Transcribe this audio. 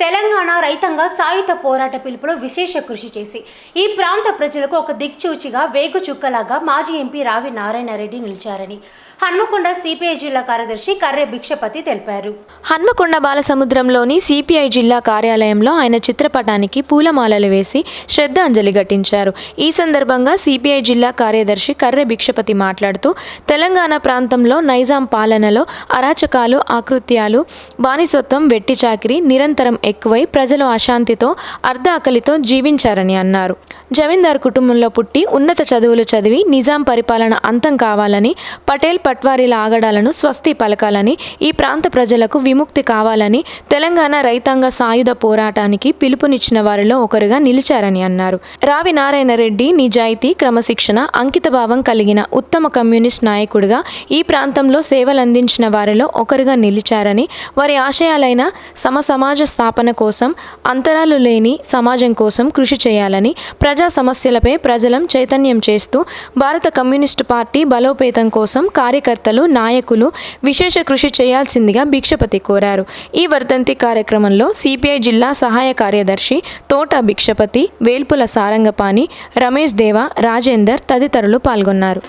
తెలంగాణ రైతాంగ సాయుధ పోరాట పిలుపులో విశేష కృషి చేసి ఈ ప్రాంత ప్రజలకు ఒక దిక్చూచిగా వేగుచుక్కలాగా మాజీ ఎంపీ రావి నారాయణరెడ్డి నిలిచారని హన్మకొండ సిపిఐ జిల్లా కార్యదర్శి కర్రె భిక్షపతి తెలిపారు. హన్మకొండ బాలసముద్రంలోని సిపిఐ జిల్లా కార్యాలయంలో ఆయన చిత్రపటానికి పూలమాలలు వేసి శ్రద్ధాంజలి ఘటించారు. ఈ సందర్భంగా సిపిఐ జిల్లా కార్యదర్శి కర్రె భిక్షపతి మాట్లాడుతూ తెలంగాణ ప్రాంతంలో నైజాం పాలనలో అరాచకాలు ఆకృత్యాలు బానిసత్వం వెట్టి చాకిరి నిరంతరం ఎక్కువై ప్రజలు అశాంతితో అర్ధ ఆకలితో జీవించారని అన్నారు. జమీందార్ కుటుంబంలో పుట్టి ఉన్నత చదువులు చదివి నిజాం పరిపాలన అంతం కావాలని పటేల్ పట్వారీల ఆగడాలను స్వస్తి పలకాలని ఈ ప్రాంత ప్రజలకు విముక్తి కావాలని తెలంగాణ రైతాంగ సాయుధ పోరాటానికి పిలుపునిచ్చిన వారిలో ఒకరుగా నిలిచారని అన్నారు. రావి నారాయణ రెడ్డి నిజాయితీ క్రమశిక్షణ అంకితభావం కలిగిన ఉత్తమ కమ్యూనిస్ట్ నాయకుడిగా ఈ ప్రాంతంలో సేవలందించిన వారిలో ఒకరుగా నిలిచారని వారి ఆశయాలైన సమ సమాజ స్థాపన కోసం అంతరాలు లేని సమాజం కోసం కృషి చేయాలని ప్రజా సమస్యలపై ప్రజలం చైతన్యం చేస్తూ భారత కమ్యూనిస్టు పార్టీ బలోపేతం కోసం కార్యకర్తలు నాయకులు విశేష కృషి చేయాల్సిందిగా భిక్షపతి కోరారు. ఈ వర్ధంతి కార్యక్రమంలో సిపిఐ జిల్లా సహాయ కార్యదర్శి తోట భిక్షపతి వేల్పుల సారంగపాణి రమేష్ దేవ రాజేందర్ తదితరులు పాల్గొన్నారు.